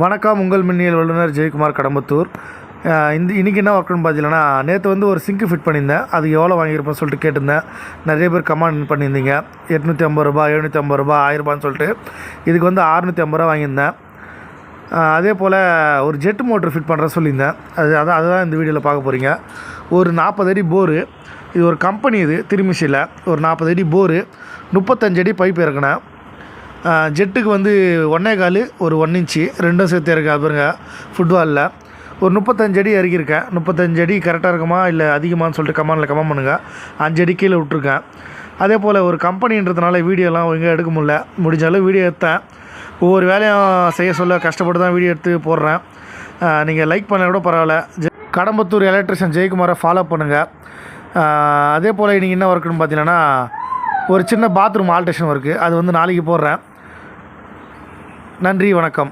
வணக்கம் உங்கள் மின்னியல் வல்லுநர் ஜெயக்குமார் கடம்பத்தூர். இந்த இன்றைக்கி என்ன ஒர்க்குன்னு பார்த்தீங்கன்னா நேற்று வந்து ஒரு சிங்க்கு ஃபிட் பண்ணியிருந்தேன். அது எவ்வளோ வாங்கியிருப்பேன் சொல்லிட்டு கேட்டிருந்தேன். நிறைய பேர் கமெண்ட் பண்ணியிருந்தீங்க. எட்நூற்றி ஐம்பது ரூபா எழுநூற்றி ஐம்பது ரூபா ஆயிரரூபான்னு சொல்லிட்டு. இதுக்கு வந்து அறுநூற்றி ஐம்பது ரூபா வாங்கியிருந்தேன். அதே போல் ஒரு ஜெட் மோட்ரு ஃபிட் பண்ணுற சொல்லியிருந்தேன். அது அதான் அதுதான் இந்த வீடியோவில் பார்க்க போகிறீங்க ஒரு நாற்பது அடி போரு இது ஒரு கம்பெனி இது திருமிசியில் ஒரு நாற்பது அடி போரு முப்பத்தஞ்சடி பைப் இறக்குனேன். ஜெட்டுக்கு வந்து ஒன்றே கால் ஒரு ஒன் இன்ச்சு ரெண்டும் சேர்த்து இருக்கா பாருங்க ஃபுட்பாலில் ஒரு முப்பத்தஞ்சு அடி இறக்கியிருக்கேன். முப்பத்தஞ்சு அடி கரெக்டாக இருக்குமா? இல்லை அதிகமான்னு சொல்லிட்டு கமானில் கமெண்ட் பண்ணுங்கள் அஞ்சு அடி கீழே விட்ருக்கேன் அதே போல் ஒரு கம்பெனின்றதுனால வீடியோலாம் ஒழுங்காக எடுக்க முடில முடிஞ்ச அளவு வீடியோ எடுத்தேன். ஒவ்வொரு வேலையும் செய்ய சொல்ல கஷ்டப்பட்டு தான் வீடியோ எடுத்து போடுறேன். நீங்கள் லைக் பண்ண கூட பரவாயில்ல. ஜெ கடம்பத்தூர் எலக்ட்ரிஷியன் ஜெயக்குமாரை ஃபாலோ பண்ணுங்கள் அதே போல் இன்றைக்கி என்ன ஒர்க்குன்னு பார்த்தீங்கன்னா ஒரு சின்ன பாத்ரூம் ஆல்ட்ரேஷன் ஒர்க்கு அது வந்து நாளைக்கு போடுறேன். நன்றி வணக்கம்.